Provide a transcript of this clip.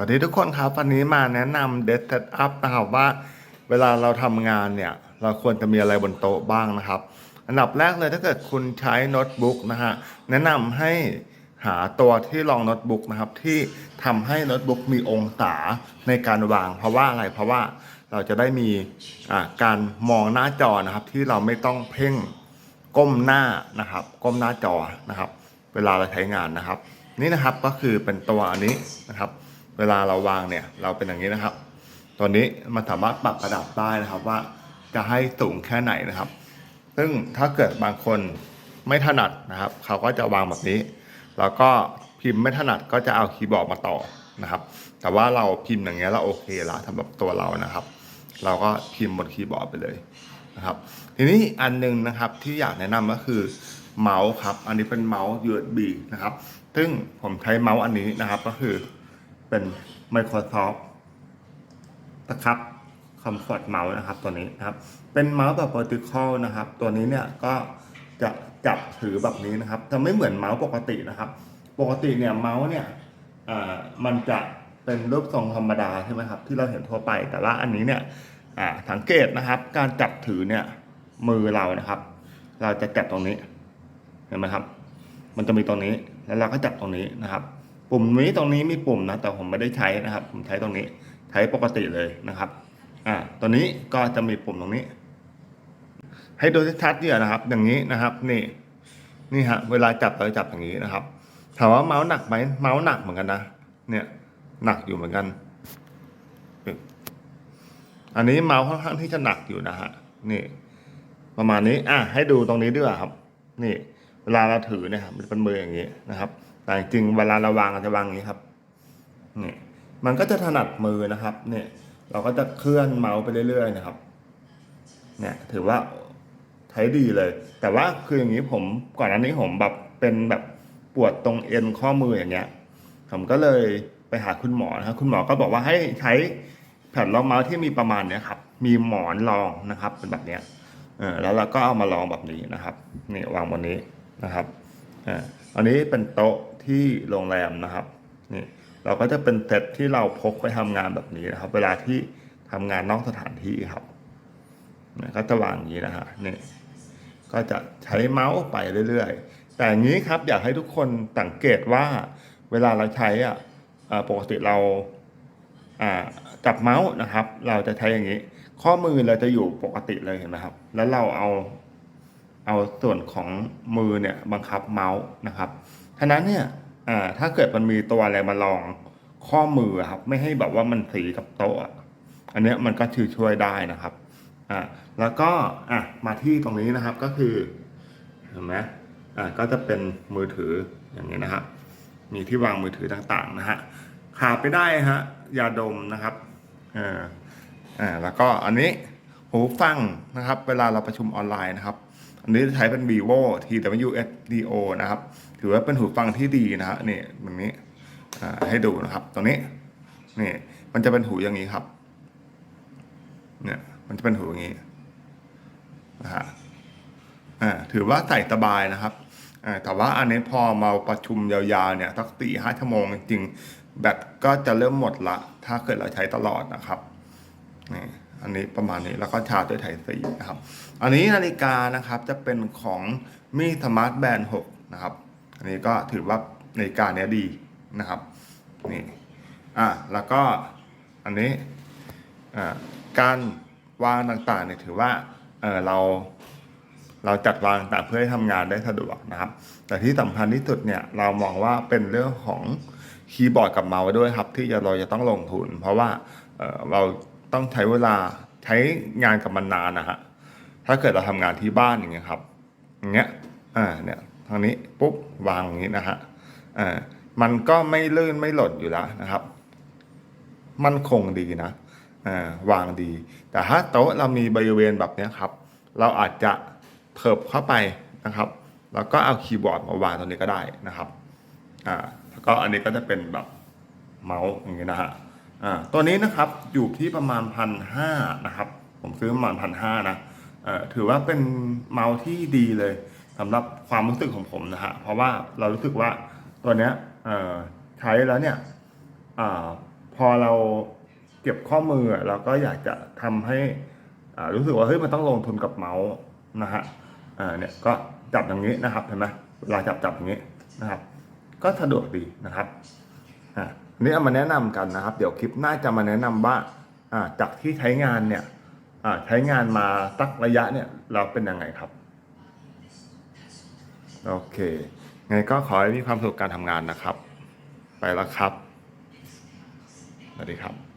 วัสดีทุกคนครับวันนี้มาแนะนำ Desk Setup นะครับว่าเวลาเราทำงานเนี่ย เราควรจะมีอะไรบนโต๊ะบ้างนะครับ อันดับแรกเลยถ้าเกิดคุณใช้โน้ตบุ๊กนะฮะแนะนำให้หาตัวที่รองโน้ตบุ๊กนะครับที่ทำให้โน้ตบุ๊กมีองศาในการวาง เพราะว่าอะไรเพราะว่าเราจะได้มีการมองหน้าจอนะครับ ที่เราไม่ต้องเพ่งก้มหน้านะครับ ก้มหน้าจอนะครับ เวลาเราใช้งานนะครับ นี่นะครับก็คือเป็นตัวอันนี้นะครับ เวลาเราวางเนี่ยเราเป็นอย่างนี้นะครับตัวนี้มันสามารถปรับระดับได้นะครับว่าจะให้สูงแค่ไหนนะครับ ซึ่งถ้าเกิดบางคนไม่ถนัดนะครับ เขาก็จะวางแบบนี้ แล้วก็พิมพ์ไม่ถนัดก็จะเอาคีย์บอร์ดมาต่อนะครับ แต่ว่าเราพิมพ์อย่างเงี้ยเราโอเคละสำหรับตัวเรานะครับ เราก็พิมพ์บนคีย์บอร์ดไปเลยนะครับ ทีนี้อันหนึงนะครับที่อยากแนะนำก็คือเมาส์ครับ อันนี้เป็นเมาส์ USB นะครับ ซึ่งผมใช้เมาส์อันนี้นะครับก็คือ เป็น Microsoft นะครับ Comfort Mouse นะครับตัวนี้นะครับ เป็นเมาส์แบบ vertical นะครับ ตัวนี้เนี่ยก็จะจับถือแบบนี้นะครับจะไม่เหมือนเมาส์ปกตินะครับ ปกติเนี่ยเมาส์เนี่ยมันจะเป็นรูปทรงธรรมดาใช่ไหมครับ ที่เราเห็นทั่วไปแต่ว่าอันนี้เนี่ยอ่าสังเกตนะครับ การจับถือเนี่ยมือเรานะครับ เราจะจับตรงนี้เห็นไหมครับ มันจะมีตรงนี้แล้วเราก็จับตรงนี้นะครับ ปุ่มนี้ตรงนี้มีปุ่มนะแต่ผมไม่ได้ใช้นะครับ ผมใช้ตรงนี้ใช้ปกติเลยนะครับอ่าตัวนี้ก็จะมีปุ่มตรงนี้ ให้ดูชัดๆเนี่ยนะครับ อย่างนี้นะครับ นี่นี่ฮะเวลาจับเราจับอย่างนี้นะครับถามว่าเมาส์หนักไหมเมาส์หนักเหมือนกันนะเนี่ยหนักอยู่เหมือนกัน อันนี้เมาส์ค่อนข้างที่จะหนักอยู่นะฮะนี่ ประมาณนี้อะให้ดูตรงนี้ด้วยครับ นี่ เวลาเราถือเนี่ยครับมันเป็นมืออย่างนี้นะครับ แต่จริงเวลาเราวางจะวางอย่างนี้ครับเนี่ยมันก็จะถนัดมือนะครับ เนี่ย เราก็จะเคลื่อนเมาส์ไปเรื่อยๆนะครับ เนี่ยถือว่าใช้ดีเลย แต่ว่าคืออย่างนี้ผมก่อนอันนี้ผมแบบเป็นแบบปวดตรงเอ็นข้อมืออย่างเงี้ย ผมก็เลยไปหาคุณหมอนะครับคุณหมอก็บอกว่าให้ใช้แผ่นรองเมาส์ที่มีประมาณเนี้ยครับ มีหมอนรองนะครับ เป็นแบบเนี้ยเออแล้วเราก็เอามาลองแบบนี้นะครับนี่วางบนนี้นะครับอ่าอันนี้เป็นโต๊ะ ที่โรงแรมนะครับนี่เราก็จะเป็นเซตที่เราพกไปทำงานแบบนี้นะครับ เวลาที่ทำงานนอกสถานที่ครับนี่ยก็จะวางอย่างนี้นะฮะนี่ก็จะใช้เมาส์ไปเรื่อยๆ แต่อย่างนี้ครับอยากให้ทุกคนสังเกตว่าเวลาเราใช้อะอ่าปกติเราอ่าจับเมาส์นะครับ เราจะใช้อย่างนี้ ข้อมือเราจะอยู่ปกติเลยเห็นไหมครับ แล้วเราเอาเอาส่วนของมือเนี่ยบังคับเมาส์นะครับ ฉะนั้นเนี่ยอ่าถ้าเกิดมันมีตัวอะไรมาลองข้อมือครับ ไม่ให้แบบว่ามันสีกับโต๊ะอันเนี้ยมันก็ช่วยช่วยได้นะครับอ่าแล้วก็อะมาที่ตรงนี้นะครับก็คือเห็นไหมอ่าก็จะเป็นมือถืออย่างนี้นะครับมีที่วางมือถือต่างๆนะฮะขาดไปได้ฮะยาดมนะครับอ่าอ่าแล้วก็อันนี้หูฟังนะครับ เวลาเราประชุมออนไลน์นะครับ อันนี้จะใช้เป็น vivo TWS-DO นะครับ ถือว่าเป็นหูฟังที่ดีนะฮะนี่แบบนี้ให้ดูนะครับ ตรงนี้นี่มันจะเป็นหูอย่างนี้ครับ เนี่ยมันจะเป็นหูอย่างนี้นะฮะอ่าถือว่าใส่สบายนะครับอ่าแต่ว่าอันนี้พอมาประชุมยาวๆเนี่ยสักสี่ห้าชั่วโมงจริงๆแบตก็จะเริ่มหมดละ ถ้าเกิดเราใช้ตลอดนะครับนี่ อันนี้ประมาณนี้แล้วก็ชาร์จด้วยไทสีนะครับ อันนี้นาฬิกานะครับจะเป็นของมีสมาร์ทแบนด์6นะครับ อันนี้ก็ถือว่านาฬิกาเนี้ยดีนะครับนี่อะแล้วก็อันนี้อ่าการวางต่างๆเนี่ยถือว่าเออเราเราจัดวางต่างเพื่อให้ทำงานได้สะดวกนะครับ แต่ที่สำคัญที่สุดเนี่ยเรามองว่าเป็นเรื่องของคีย์บอร์ดกับเมาส์ด้วยครับ ที่เราจะต้องลงทุน เพราะว่าเอ่อเรา ต้องใช้เวลาใช้งานกับมันนานนะฮะถ้าเกิดเราทำงานที่บ้านอย่างเงี้ยครับอย่างเงี้ยอ่าเนี่ยทางนี้ปุ๊บวางอย่างนี้นะฮะอ่ามันก็ไม่ลื่นไม่หล่นอยู่แล้วนะครับ มั่นคงดีนะอ่าวางดี แต่ถ้าโต๊ะเรามีบริเวณแบบเนี้ยครับ เราอาจจะเถิบเข้าไปนะครับ แล้วก็เอาคีย์บอร์ดมาวางตรงนี้ก็ได้นะครับอ่าแล้วก็อันนี้ก็จะเป็นแบบเมาส์อย่างนี้ยนะฮะ อ่าตัวนี้นะครับอยู่ที่ประมาณพันห้านะครับ ผมซื้อประมาณพันห้านะอ่อถือว่าเป็นเมาส์ที่ดีเลยสำหรับความรู้สึกของผมนะฮะเพราะว่าเรารู้สึกว่าตัวเนี้ยอ่อใช้แล้วเนี่ยอ่าพอเราเก็บข้อมือเราก็อยากจะทำให้อ่ารู้สึกว่าเฮ้ยมันต้องลงทุนกับเมาส์นะฮะอ่าเนี่ยก็จับอย่างนี้นะครับเห็นไหมเวลาจับจับอย่างนี้นะครับ ก็สะดวกดีนะครับ อ่าอันนี้เอามาแนะนำกันนะครับ เดี๋ยวคลิปหน้าจะมาแนะนำว่าอ่าจากที่ใช้งานเนี่ยอ่าใช้งานมาสักระยะเนี่ยเราเป็นยังไงครับโอเคไงก็ขอให้มีความสุขการทำงานนะครับ ไปแล้วครับ สวัสดีครับ